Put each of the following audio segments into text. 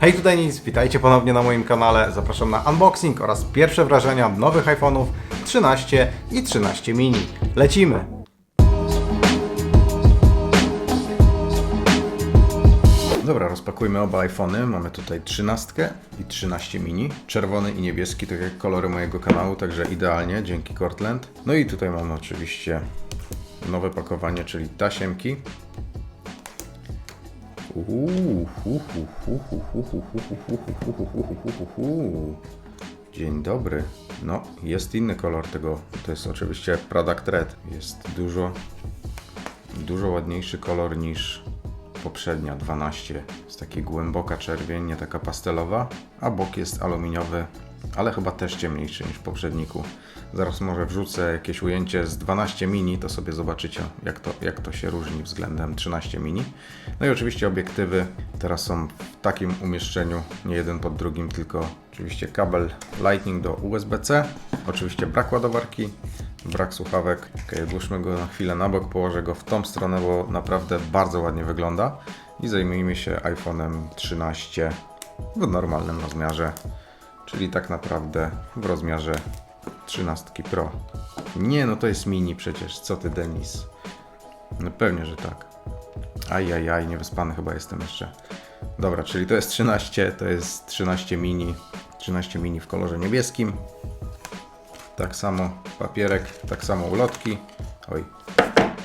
Hej, tutaj nic, witajcie ponownie na moim kanale. Zapraszam na unboxing oraz pierwsze wrażenia nowych iPhone'ów 13 i 13 mini. Lecimy! Dobra, rozpakujmy oba iPhony. Mamy tutaj 13 i 13 mini. Czerwony i niebieski, tak jak kolory mojego kanału, także idealnie, dzięki Cortland. No i tutaj mamy oczywiście nowe pakowanie, czyli tasiemki. Dzień dobry. No, jest inny kolor tego. To jest oczywiście Product Red. Jest dużo, dużo ładniejszy kolor niż poprzednia 12. Jest taki głęboka czerwień, nie taka pastelowa, a bok jest aluminiowy, ale chyba też ciemniejszy niż w poprzedniku. Zaraz może wrzucę jakieś ujęcie z 12 mini, to sobie zobaczycie, jak to, jak to się różni względem 13 mini. No i oczywiście obiektywy teraz są w takim umieszczeniu, nie jeden pod drugim, tylko oczywiście kabel Lightning do USB-C, oczywiście brak ładowarki, brak słuchawek. Ok, odłóżmy go na chwilę na bok, położę go w tą stronę, bo naprawdę bardzo ładnie wygląda. I zajmijmy się iPhone'em 13 w normalnym rozmiarze, czyli tak naprawdę w rozmiarze 13 Pro. Nie, no to jest mini przecież, co ty Denis? No pewnie, że tak. Ajajaj, niewyspany chyba jestem jeszcze. Dobra, czyli to jest 13, to jest 13 mini, 13 mini w kolorze niebieskim. Tak samo papierek, tak samo ulotki. Oj,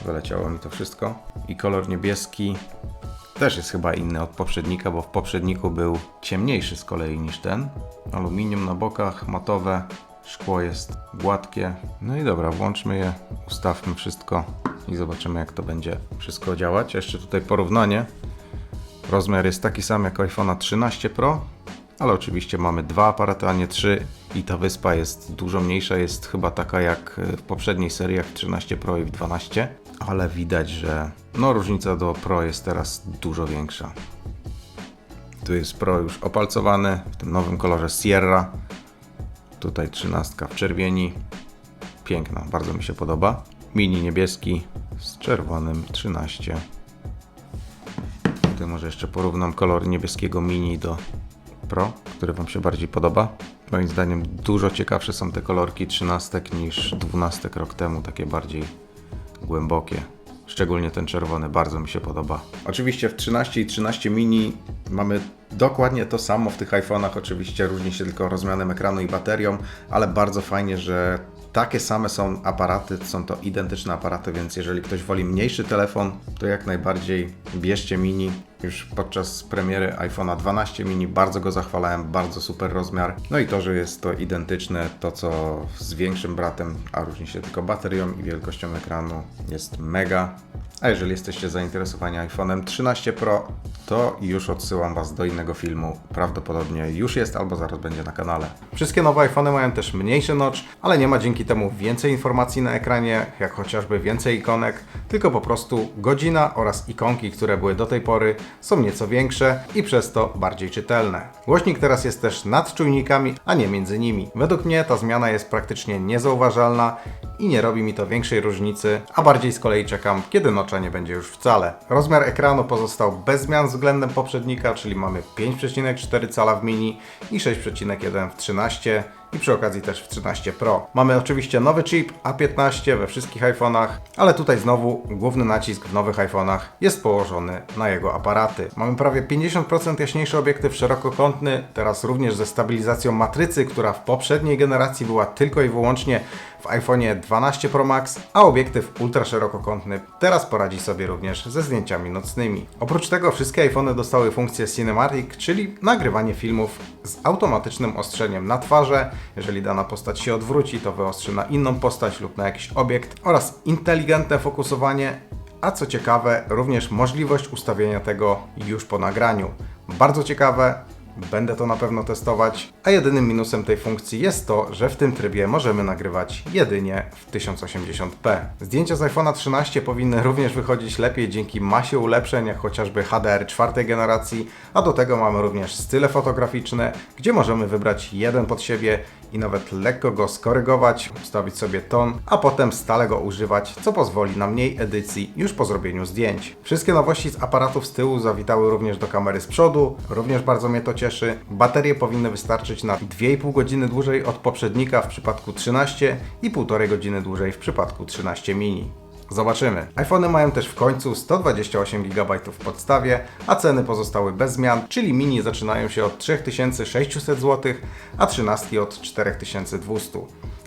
wyleciało mi to wszystko. I kolor niebieski też jest chyba inny od poprzednika, bo w poprzedniku był ciemniejszy z kolei niż ten. Aluminium na bokach, matowe, szkło jest gładkie. No i dobra, włączmy je, ustawmy wszystko i zobaczymy jak to będzie wszystko działać. Jeszcze tutaj porównanie. Rozmiar jest taki sam jak iPhone'a 13 Pro, ale oczywiście mamy dwa aparaty, a nie trzy i ta wyspa jest dużo mniejsza, jest chyba taka jak w poprzedniej serii, jak w 13 Pro i w 12, ale widać, że no różnica do Pro jest teraz dużo większa. Tu jest Pro już opalcowany w tym nowym kolorze Sierra. Tutaj 13 w czerwieni. Piękna, bardzo mi się podoba. Mini niebieski z czerwonym 13. Tutaj może jeszcze porównam kolor niebieskiego mini do Pro, który Wam się bardziej podoba. Moim zdaniem dużo ciekawsze są te kolorki 13 niż 12 rok temu, takie bardziej głębokie. Szczególnie ten czerwony bardzo mi się podoba. Oczywiście w 13 i 13 mini mamy dokładnie to samo w tych iPhone'ach. Oczywiście różni się tylko rozmiarem ekranu i baterią, ale bardzo fajnie, że takie same są aparaty, są to identyczne aparaty, więc jeżeli ktoś woli mniejszy telefon, to jak najbardziej bierzcie mini. Już podczas premiery iPhone'a 12 mini bardzo go zachwalałem, bardzo super rozmiar. No i to, że jest to identyczne, to co z większym bratem, a różni się tylko baterią i wielkością ekranu, jest mega. A jeżeli jesteście zainteresowani iPhone'em 13 Pro, to już odsyłam Was do innego filmu. Prawdopodobnie już jest albo zaraz będzie na kanale. Wszystkie nowe iPhony mają też mniejszy notch, ale nie ma dzięki temu więcej informacji na ekranie, jak chociażby więcej ikonek, tylko po prostu godzina oraz ikonki, które były do tej pory, są nieco większe i przez to bardziej czytelne. Głośnik teraz jest też nad czujnikami, a nie między nimi. Według mnie ta zmiana jest praktycznie niezauważalna i nie robi mi to większej różnicy, a bardziej z kolei czekam, kiedy nocza nie będzie już wcale. Rozmiar ekranu pozostał bez zmian względem poprzednika, czyli mamy 5,4 cala w mini i 6,1 w 13 i przy okazji też w 13 Pro. Mamy oczywiście nowy chip A15 we wszystkich iPhone'ach, ale tutaj znowu główny nacisk w nowych iPhone'ach jest położony na jego aparaty. Mamy prawie 50% jaśniejszy obiektyw szerokokątny, teraz również ze stabilizacją matrycy, która w poprzedniej generacji była tylko i wyłącznie w iPhone'ie 12 Pro Max, a obiektyw ultraszerokokątny teraz poradzi sobie również ze zdjęciami nocnymi. Oprócz tego wszystkie iPhony dostały funkcję Cinematic, czyli nagrywanie filmów z automatycznym ostrzeniem na twarze. Jeżeli dana postać się odwróci, to wyostrzy na inną postać lub na jakiś obiekt oraz inteligentne fokusowanie, a co ciekawe, również możliwość ustawienia tego już po nagraniu. Bardzo ciekawe, Będę to na pewno testować, a jedynym minusem tej funkcji jest to, że w tym trybie możemy nagrywać jedynie w 1080p. Zdjęcia z iPhone'a 13 powinny również wychodzić lepiej dzięki masie ulepszeń, jak chociażby HDR czwartej generacji, a do tego mamy również style fotograficzne, gdzie możemy wybrać jeden pod siebie i nawet lekko go skorygować, ustawić sobie ton, a potem stale go używać, co pozwoli na mniej edycji już po zrobieniu zdjęć. Wszystkie nowości z aparatów z tyłu zawitały również do kamery z przodu, również bardzo mnie to cieszy. Baterie powinny wystarczyć na 2,5 godziny dłużej od poprzednika w przypadku 13 i 1,5 godziny dłużej w przypadku 13 mini. Zobaczymy. iPhony mają też w końcu 128 GB w podstawie, a ceny pozostały bez zmian, czyli mini zaczynają się od 3600 zł, a 13 od 4200.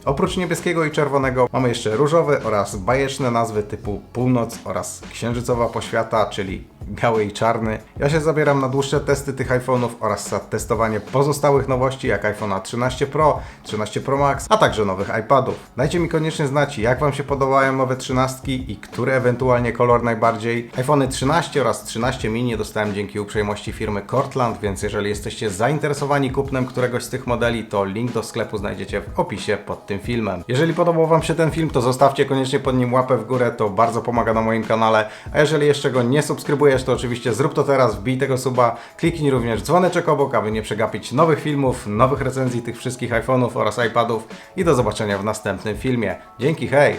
Oprócz niebieskiego i czerwonego mamy jeszcze różowe oraz bajeczne nazwy typu Północ oraz Księżycowa Poświata, czyli biały i czarny. Ja się zabieram na dłuższe testy tych iPhone'ów oraz testowanie pozostałych nowości jak iPhone'a 13 Pro, 13 Pro Max, a także nowych iPadów. Dajcie mi koniecznie znać, jak Wam się podobają nowe 13 i który ewentualnie kolor najbardziej. iPhony 13 oraz 13 mini dostałem dzięki uprzejmości firmy Cortland, więc jeżeli jesteście zainteresowani kupnem któregoś z tych modeli, to link do sklepu znajdziecie w opisie pod tym filmem. Jeżeli podobał Wam się ten film, to zostawcie koniecznie pod nim łapę w górę, to bardzo pomaga na moim kanale. A jeżeli jeszcze go nie subskrybujesz, to oczywiście zrób to teraz, wbij tego suba, kliknij również dzwoneczek obok, aby nie przegapić nowych filmów, nowych recenzji tych wszystkich iPhone'ów oraz iPadów i do zobaczenia w następnym filmie. Dzięki, hej!